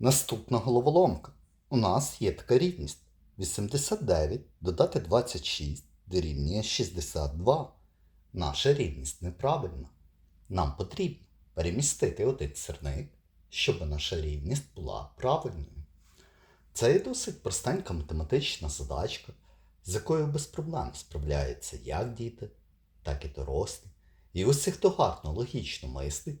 Наступна головоломка. У нас є така рівність. 89 додати 26 дорівнює 62. Наша рівність неправильна. Нам потрібно перемістити один сірник, щоб наша рівність була правильною. Це є досить простенька математична задачка, з якою без проблем справляються як діти, так і дорослі. І усі, хто гарно логічно мислить,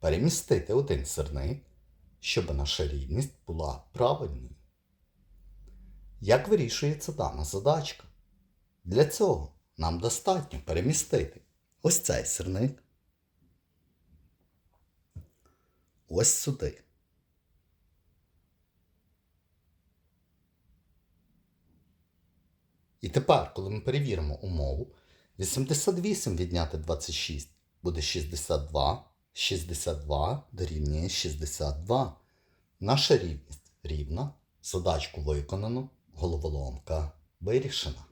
перемістити один сирник, щоб наша рівність була правильною. Як вирішується дана задачка? Для цього нам достатньо перемістити ось цей сирник ось сюди. І тепер, коли ми перевіримо умову, 88 відняти 26 буде 62, 62 дорівнює 62. Наша рівність рівна, задачку виконано, головоломка вирішена.